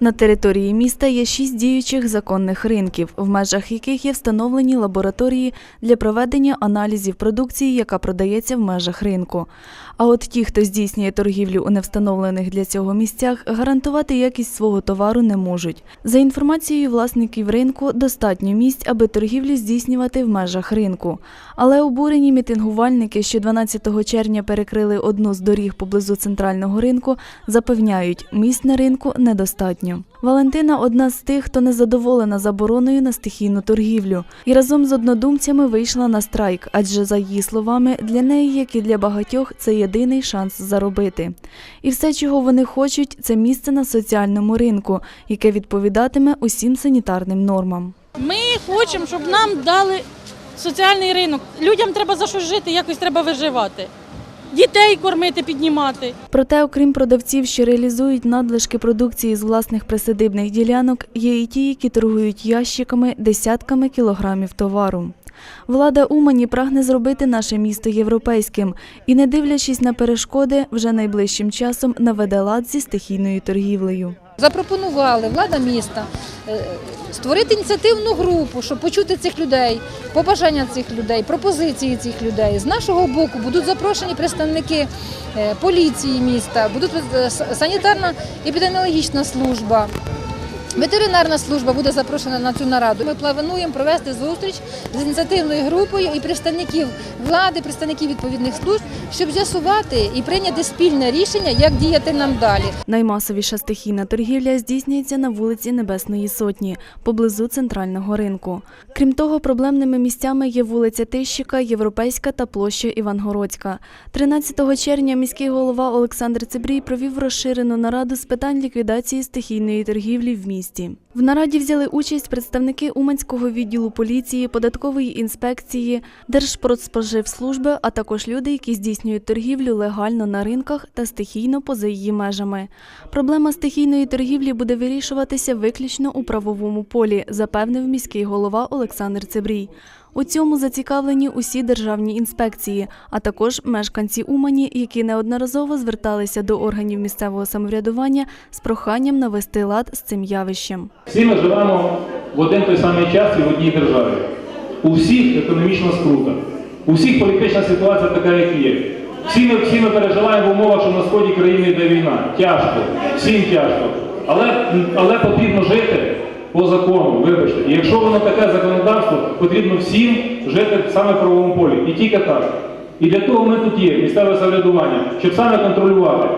На території міста є шість діючих законних ринків, в межах яких є встановлені лабораторії для проведення аналізів продукції, яка продається в межах ринку. А от ті, хто здійснює торгівлю у невстановлених для цього місцях, гарантувати якість свого товару не можуть. За інформацією власників ринку, достатньо місць, аби торгівлю здійснювати в межах ринку. Але обурені мітингувальники, що 12 червня перекрили одну з доріг поблизу центрального ринку, запевняють, місць на ринку недостатньо. Валентина одна з тих, хто не задоволена забороною на стихійну торгівлю, і разом з однодумцями вийшла на страйк, адже за її словами, для неї, як і для багатьох, це єдиний шанс заробити. І все, чого вони хочуть, це місце на соціальному ринку, яке відповідатиме усім санітарним нормам. Ми хочемо, щоб нам дали соціальний ринок. Людям треба за щось жити, якось треба виживати. Дітей кормити, піднімати. Проте, окрім продавців, що реалізують надлишки продукції з власних присадибних ділянок, є і ті, які торгують ящиками, десятками кілограмів товару. Влада Умані прагне зробити наше місто європейським і, не дивлячись на перешкоди, вже найближчим часом наведе лад зі стихійною торгівлею. Запропонували влада міста е, створити ініціативну групу, щоб почути цих людей, побажання цих людей, пропозиції цих людей. З нашого боку будуть запрошені представники е, поліції міста, будуть е, санітарна епідеміологічна служба. Ветеринарна служба буде запрошена на цю нараду. Ми плануємо провести зустріч з ініціативною групою і представників влади, представників відповідних служб, щоб з'ясувати і прийняти спільне рішення, як діяти нам далі. Наймасовіша стихійна торгівля здійснюється на вулиці Небесної Сотні, поблизу центрального ринку. Крім того, проблемними місцями є вулиця Тищика, Європейська та площа Івангородська. 13 червня міський голова Олександр Цибрій провів розширену нараду з питань ліквідації стихійної торгівлі в місті місті. В нараді взяли участь представники Уманського відділу поліції, податкової інспекції, Держпродспоживслужби, а також люди, які здійснюють торгівлю легально на ринках та стихійно поза її межами. Проблема стихійної торгівлі буде вирішуватися виключно у правовому полі, запевнив міський голова Олександр Цибрій. У цьому зацікавлені усі державні інспекції, а також мешканці Умані, які неодноразово зверталися до органів місцевого самоврядування з проханням навести лад з цим явищем. Всі ми живемо в один той самий час і в одній державі. У всіх економічна скрута, у всіх політична ситуація така, як є. Всі ми, всі ми переживаємо в умовах, що на сході країни йде війна. Тяжко, всім тяжко. Але, але потрібно жити по закону, вибачте. І якщо воно таке законодавство, потрібно всім жити саме в правовому полі. І тільки так. І для того ми тут є, місцеве самоврядування, щоб саме контролювати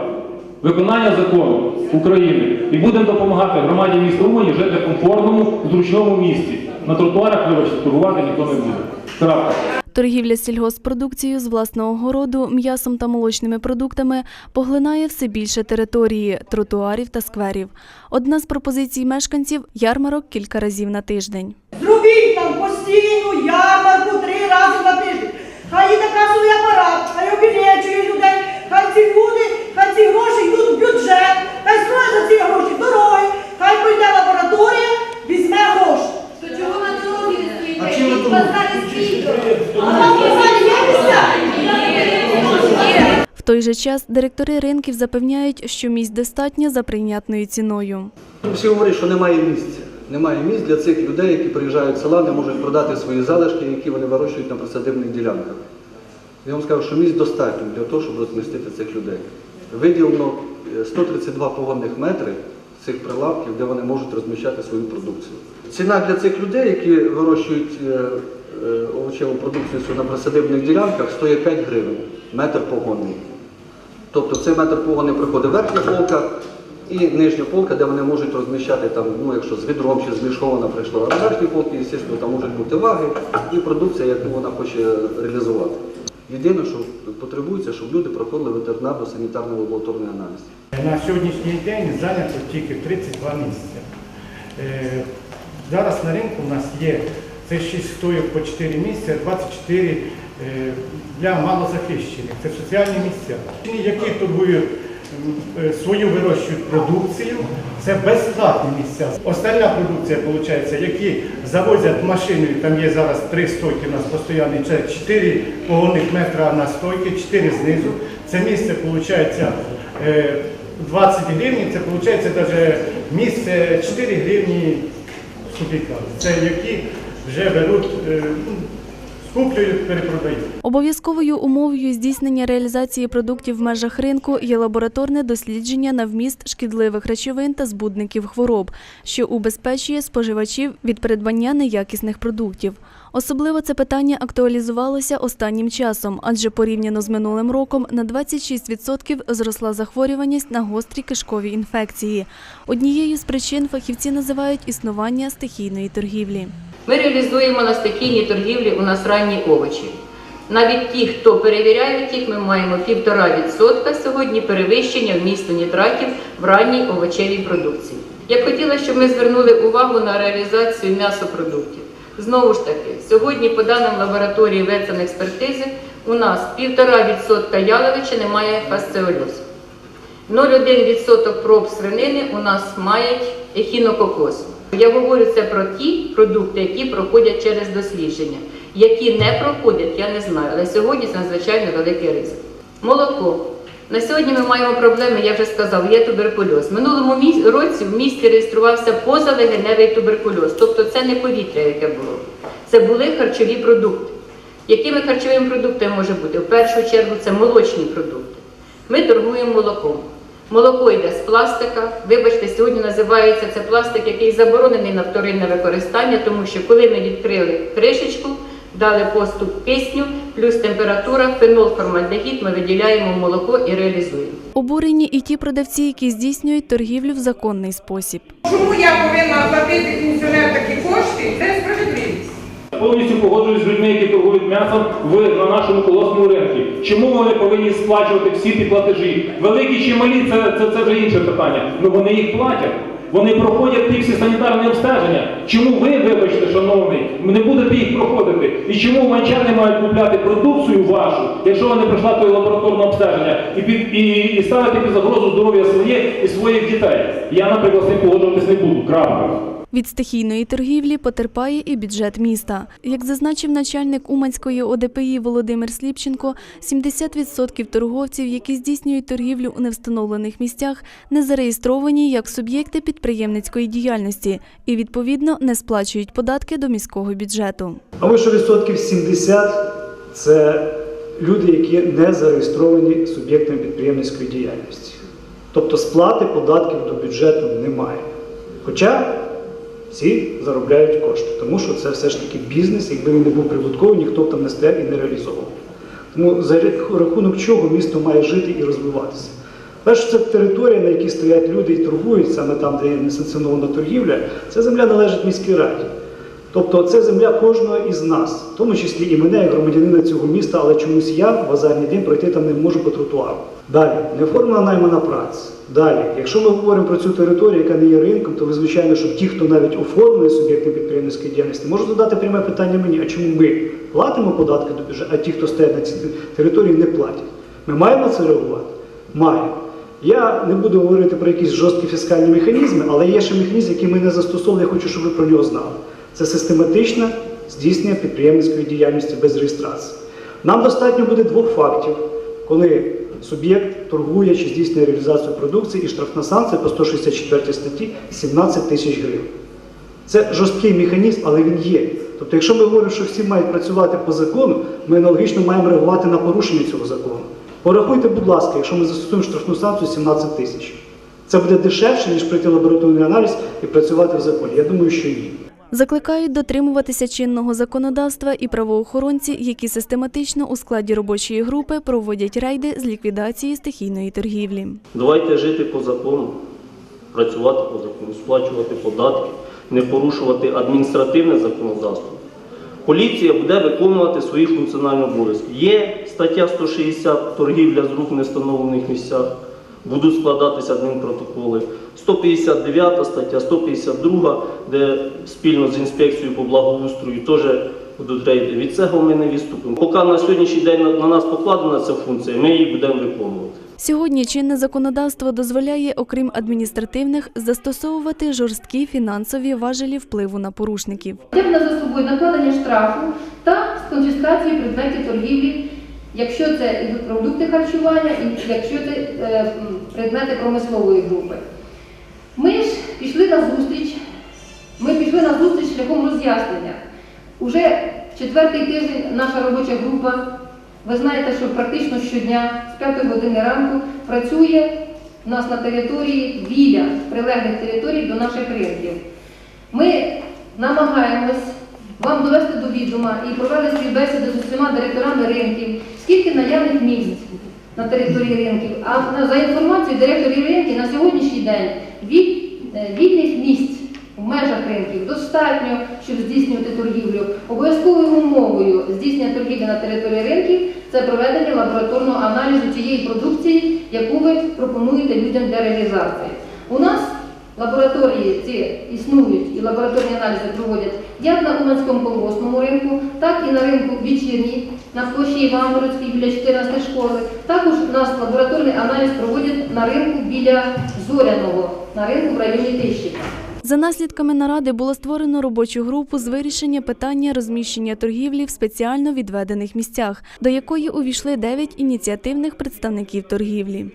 виконання закону України і будемо допомагати громаді міста Умані жити в комфортному, зручному місці. На тротуарах, вибачте, торгувати ніхто не буде. Крапка. Торгівля сільгоспродукцією з власного городу, м'ясом та молочними продуктами поглинає все більше території, тротуарів та скверів. Одна з пропозицій мешканців ярмарок кілька разів на тиждень. Зробіть там постійну ярмарку три рази на тиждень. Хай є касовий апарат, хай обілечує людей, хай ці той же час директори ринків запевняють, що місць достатньо за прийнятною ціною. Всі говорять, що немає місця. Немає місць для цих людей, які приїжджають з села, не можуть продати свої залишки, які вони вирощують на присадибних ділянках. Я вам скажу, що місць достатньо для того, щоб розмістити цих людей. Виділено е, 132 погонних метри цих прилавків, де вони можуть розміщати свою продукцію. Ціна для цих людей, які вирощують е, е, овочеву продукцію на присадибних ділянках, стоїть 5 гривень метр погонний. Тобто цей метр погони приходить верхня полка і нижня полка, де вони можуть розміщати там, ну якщо з відром чи з прийшла. А на верхній полці, звісно, там можуть бути ваги і продукція, яку вона хоче реалізувати. Єдине, що потребується, щоб люди проходили ветеринарно-санітарний лабораторний аналіз. На сьогоднішній день зайнято тільки 32 місця. Е, Зараз на ринку у нас є це 6 стоїк по 4 місця, 24 е, для малозахищених. Це соціальні місця, які торгують е, свою вирощують продукцію, це безплатні місця. Остальна продукція, виходить, які завозять машиною, там є зараз три стойки у нас постійні, це 4 погонних метра на стойки, 4 знизу. Це місце, виходить, е, 20 гривень, це виходить навіть місце 4 гривні копійками. Це які вже беруть, е, ну, перепродають. Обов'язковою умовою здійснення реалізації продуктів в межах ринку є лабораторне дослідження на вміст шкідливих речовин та збудників хвороб, що убезпечує споживачів від придбання неякісних продуктів. Особливо це питання актуалізувалося останнім часом, адже порівняно з минулим роком на 26% зросла захворюваність на гострі кишкові інфекції. Однією з причин фахівці називають існування стихійної торгівлі. Ми реалізуємо на стихійній торгівлі у нас ранні овочі. Навіть ті, хто перевіряють їх, ми маємо 1,5% сьогодні перевищення вмісту нітратів в ранній овочевій продукції. Я б хотіла, щоб ми звернули увагу на реалізацію м'ясопродуктів. Знову ж таки, сьогодні, по даним лабораторії ветсанекспертизи, у нас 1,5% яловичини має фасціольоз. 0,1% проб свинини у нас мають ехінококос. Я говорю це про ті продукти, які проходять через дослідження. Які не проходять, я не знаю, але сьогодні це надзвичайно великий ризик. Молоко. На сьогодні ми маємо проблеми, я вже сказав, є туберкульоз. В минулому році в місті реєструвався позалегеневий туберкульоз, тобто це не повітря, яке було. Це були харчові продукти. Якими харчовими продуктами може бути? В першу чергу це молочні продукти. Ми торгуємо молоком. Молоко йде з пластика. Вибачте, сьогодні називається це пластик, який заборонений на вторинне використання, тому що коли ми відкрили кришечку, дали поступ кисню, плюс температура, фенол, формальдегід, ми виділяємо молоко і реалізуємо. Обурені і ті продавці, які здійснюють торгівлю в законний спосіб. Чому я повинна платити пенсіонер такі кошти? Повністю погоджуюсь з людьми, які торгують м'ясом в на нашому колосному ринку. Чому вони повинні сплачувати всі ті платежі? Великі чи малі, це, це, це вже інше питання. Ну вони їх платять. Вони проходять ті всі санітарні обстеження. Чому ви, вибачте, шановний, не будете їх проходити? І чому уманчани мають купляти продукцію вашу, якщо вони пройшла той лабораторне обстеження, і, під, і, і ставити під загрозу здоров'я своє і своїх дітей? Я, наприклад, з ним погоджуватись не буду. Крапка. Від стихійної торгівлі потерпає і бюджет міста. Як зазначив начальник Уманської ОДПІ Володимир Сліпченко, 70% торговців, які здійснюють торгівлю у невстановлених місцях, не зареєстровані як суб'єкти підприємницької діяльності і відповідно не сплачують податки до міського бюджету. А ви що відсотків 70 це люди, які не зареєстровані суб'єктами підприємницької діяльності. Тобто сплати податків до бюджету немає. Хоча всі заробляють кошти, тому що це все ж таки бізнес, якби він не був прибутковий, ніхто б там не стояв і не реалізовував. Тому за рахунок чого місто має жити і розвиватися. Перше, це територія, на якій стоять люди і торгують, саме там, де є несанкціонована торгівля, ця земля належить міській раді. Тобто це земля кожного із нас, в тому числі і мене, як громадянина цього міста, але чомусь я в базарний день пройти там не можу по тротуару. Далі, неоформлена наймана праця. Далі, якщо ми говоримо про цю територію, яка не є ринком, то ви звичайно, що ті, хто навіть оформлює суб'єкти підприємницької діяльності, можуть задати пряме питання мені, а чому ми платимо податки до бюджету, а ті, хто стоять на цій території, не платять. Ми маємо це реагувати? Маємо. Я не буду говорити про якісь жорсткі фіскальні механізми, але є ще механізм, який ми не застосовували, я хочу, щоб ви про нього знали. Це систематичне здійснення підприємницької діяльності без реєстрації. Нам достатньо буде двох фактів, коли суб'єкт торгує чи здійснює реалізацію продукції і штрафна санкція по 164 статті 17 тисяч гривень. Це жорсткий механізм, але він є. Тобто, якщо ми говоримо, що всі мають працювати по закону, ми аналогічно маємо реагувати на порушення цього закону. Порахуйте, будь ласка, якщо ми застосуємо штрафну санкцію 17 тисяч. Це буде дешевше, ніж пройти лабораторний аналіз і працювати в законі. Я думаю, що ні. Закликають дотримуватися чинного законодавства і правоохоронці, які систематично у складі робочої групи проводять рейди з ліквідації стихійної торгівлі. Давайте жити по закону, працювати по закону, сплачувати податки, не порушувати адміністративне законодавство. Поліція буде виконувати свої функціональні обов'язки. Є стаття 160 торгівля з рук в нестановлених місцях, будуть складатися адмінпротоколи. 159 стаття, 152, де спільно з інспекцією по благоустрою теж будуть рейди. Від цього ми не відступимо. Поки на сьогоднішній день на- на нас покладена ця функція, ми її будемо виконувати. Сьогодні чинне законодавство дозволяє, окрім адміністративних, застосовувати жорсткі фінансові важелі впливу на порушників. Тягне за собою накладення штрафу та з конфіскацією предметів торгівлі, якщо це ідуть продукти харчування, і якщо це е, предмети промислової групи. Ми ж пішли на зустріч, ми пішли на зустріч шляхом роз'яснення. Уже четвертий тиждень наша робоча група, ви знаєте, що практично щодня з 5 години ранку працює у нас на території біля прилеглих територій до наших ринків. Ми намагаємось вам довести до відома і провели співбесіди з усіма директорами ринків, скільки наявних місць на території ринків. А за інформацією директорів ринків на сьогоднішній день від е, вільних місць в межах ринків достатньо, щоб здійснювати торгівлю. Обов'язковою умовою здійснення торгівлі на території ринків це проведення лабораторного аналізу цієї продукції, яку ви пропонуєте людям для реалізації. У нас лабораторії ці існують і лабораторні аналізи проводять як на Уманському колгоспному ринку, так і на ринку Вічірні, на площі Івангородській біля 14 школи. Також у нас лабораторний аналіз проводять на ринку біля Зоряного, на ринку в районі Тищика. За наслідками наради було створено робочу групу з вирішення питання розміщення торгівлі в спеціально відведених місцях, до якої увійшли 9 ініціативних представників торгівлі.